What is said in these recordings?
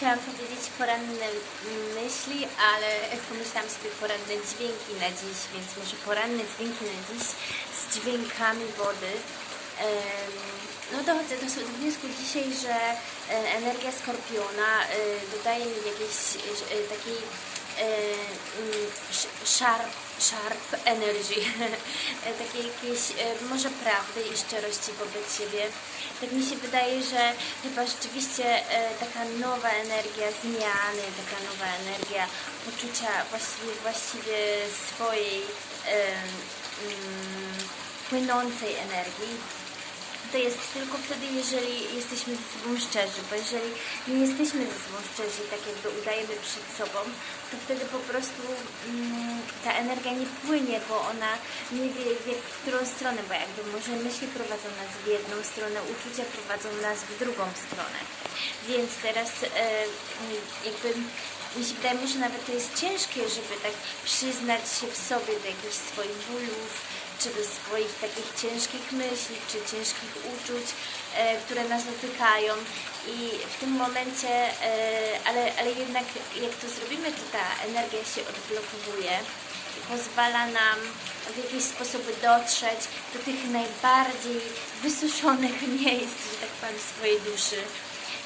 Chciałam powiedzieć poranne myśli, ale pomyślałam sobie poranne dźwięki na dziś, więc może poranne dźwięki na dziś z dźwiękami wody. No dochodzę do, do wniosku dzisiaj, że e, energia skorpiona e, dodaje mi jakiejś e, takiej sharp, sharp energy, E, takiej jakiejś e, może prawdy i szczerości wobec siebie. Tak mi się wydaje, że chyba rzeczywiście e, taka nowa energia zmiany, taka nowa energia poczucia właściwie, właściwie swojej e, mm, płynącej energii to jest tylko wtedy, jeżeli jesteśmy ze sobą szczerzy, bo jeżeli nie jesteśmy ze sobą szczerzy, tak jakby udajemy przed sobą, to wtedy po prostu mm, ta energia nie płynie, bo ona nie wie, wie w którą stronę, bo jakby może myśli prowadzą nas w jedną stronę, uczucia prowadzą nas w drugą stronę. Więc teraz e, jakby mi się wydaje, że nawet to jest ciężkie, żeby tak przyznać się w sobie do jakichś swoich bólów, czy do swoich takich ciężkich myśli, czy ciężkich uczuć, e, które nas dotykają. I w tym momencie, e, ale, ale jednak jak to zrobimy, to ta energia się odblokowuje i pozwala nam w jakiś sposób dotrzeć do tych najbardziej wysuszonych miejsc, że tak powiem, swojej duszy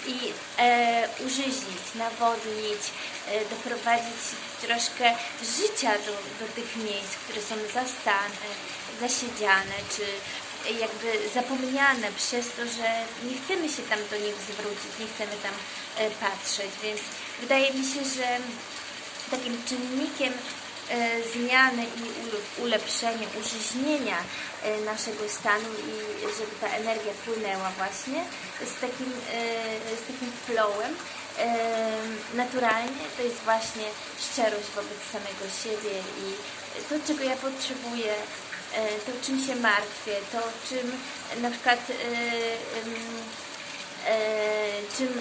i e, użyźnić, nawodnić, e, doprowadzić troszkę życia do, do tych miejsc, które są zastane, zasiedziane, czy jakby zapomniane przez to, że nie chcemy się tam do nich zwrócić, nie chcemy tam e, patrzeć, więc wydaje mi się, że takim czynnikiem e, zmiany i ule- ulepszenia, użyźnienia e, naszego stanu i żeby ta energia płynęła właśnie z takim, e, takim flowem naturalnie, to jest właśnie szczerość wobec samego siebie i to, czego ja potrzebuję, e, to czym się martwię, to czym na przykład e, e, czym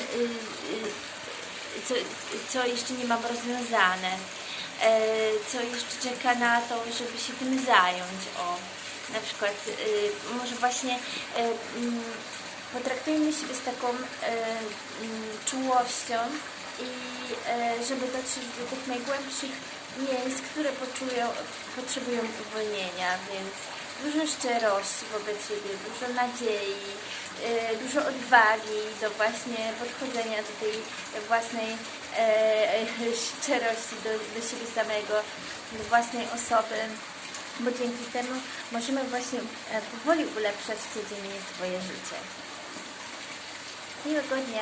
co, co jeszcze nie mam rozwiązane, co jeszcze czeka na to, żeby się tym zająć. O, na przykład może właśnie potraktujmy siebie z taką e, mm, czułością i e, żeby dotrzeć do tych najgłębszych miejsc, które poczują, potrzebują uwolnienia, więc dużo szczerości wobec siebie, dużo nadziei, e, dużo odwagi do właśnie podchodzenia do tej własnej szczerości do, do siebie samego, do własnej osoby, bo dzięki temu możemy właśnie powoli ulepszać codziennie swoje życie. 你有多黏